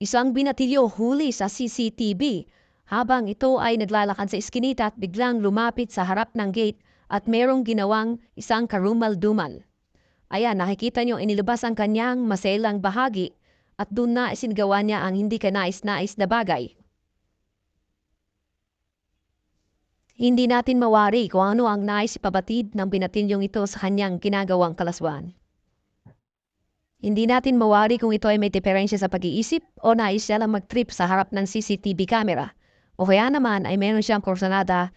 Isang binatilyo huli sa CCTV habang ito ay naglalakad sa iskinita at biglang lumapit sa harap ng gate at merong ginawang isang karumal-dumal. Ayan, nakikita niyo inilabas ang kanyang maselang bahagi at doon na isinagawa niya ang hindi kanais-nais na bagay. Hindi natin mawari kung ano ang nais ipabatid ng binatilyong ito sa kanyang ginagawang kalaswan. Hindi natin mawari kung ito ay may diferensya sa pag-iisip o nais siya lang mag-trip sa harap ng CCTV camera o kaya naman ay meron siyang kursanada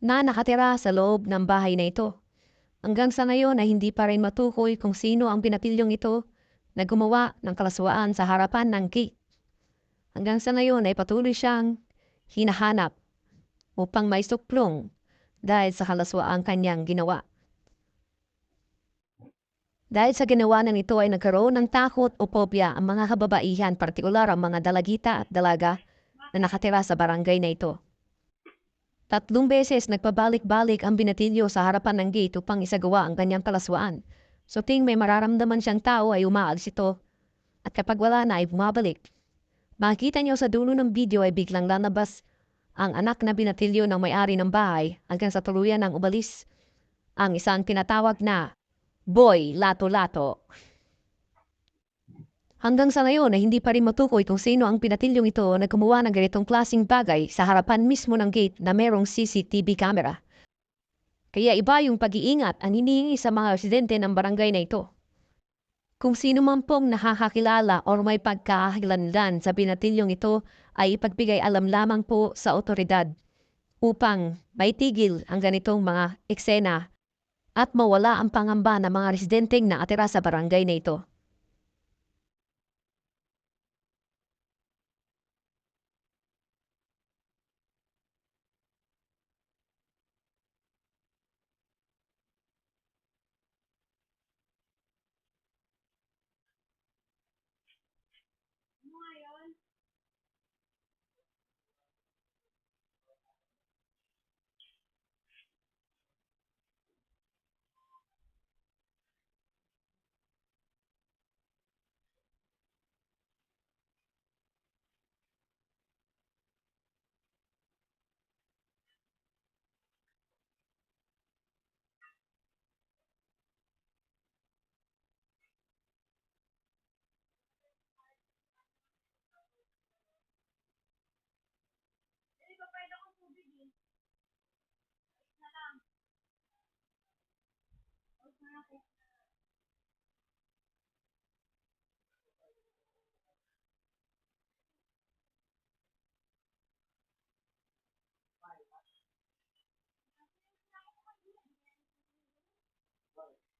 na nakatira sa loob ng bahay na ito. Hanggang sa ngayon ay hindi pa rin matukoy kung sino ang pinatilyong ito na gumawa ng kalaswaan sa harapan ng gate. Hanggang sa ngayon ay patuloy siyang hinahanap upang may suplong dahil sa kalaswaang kanyang ginawa. Dahil sa ginawa ng ito ay nagkaroon ng takot o pobya ang mga kababaihan, partikular ang mga dalagita at dalaga na nakatira sa barangay na ito. Tatlong beses nagpabalik-balik ang binatilyo sa harapan ng gate upang isagawa ang kanyang kalaswaan. So ting may mararamdaman siyang tao ay umaalis ito. At kapag wala na ay bumabalik. Makikita niyo sa dulo ng video ay biglang lalabas ang anak na binatilyo ng may-ari ng bahay hanggang sa tuluyan ng ubalis. Ang isang tinatawag na Boy Lato-Lato. Hanggang sa ngayon ay hindi pa rin matukoy kung sino ang pinatilyong ito na gumawa ng ganitong klasing bagay sa harapan mismo ng gate na merong CCTV camera. Kaya iba yung pag-iingat ang hinihingi sa mga residente ng barangay na ito. Kung sino man pong nakakakilala o may pagkakakilanlan sa pinatilyong ito ay ipagbigay alam lamang po sa otoridad upang maitigil ang ganitong mga eksena at mawala ang pangamba ng mga residenteng nakatira sa barangay na ito.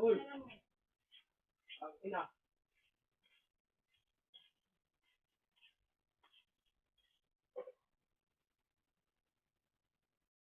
Uy! Ang ina.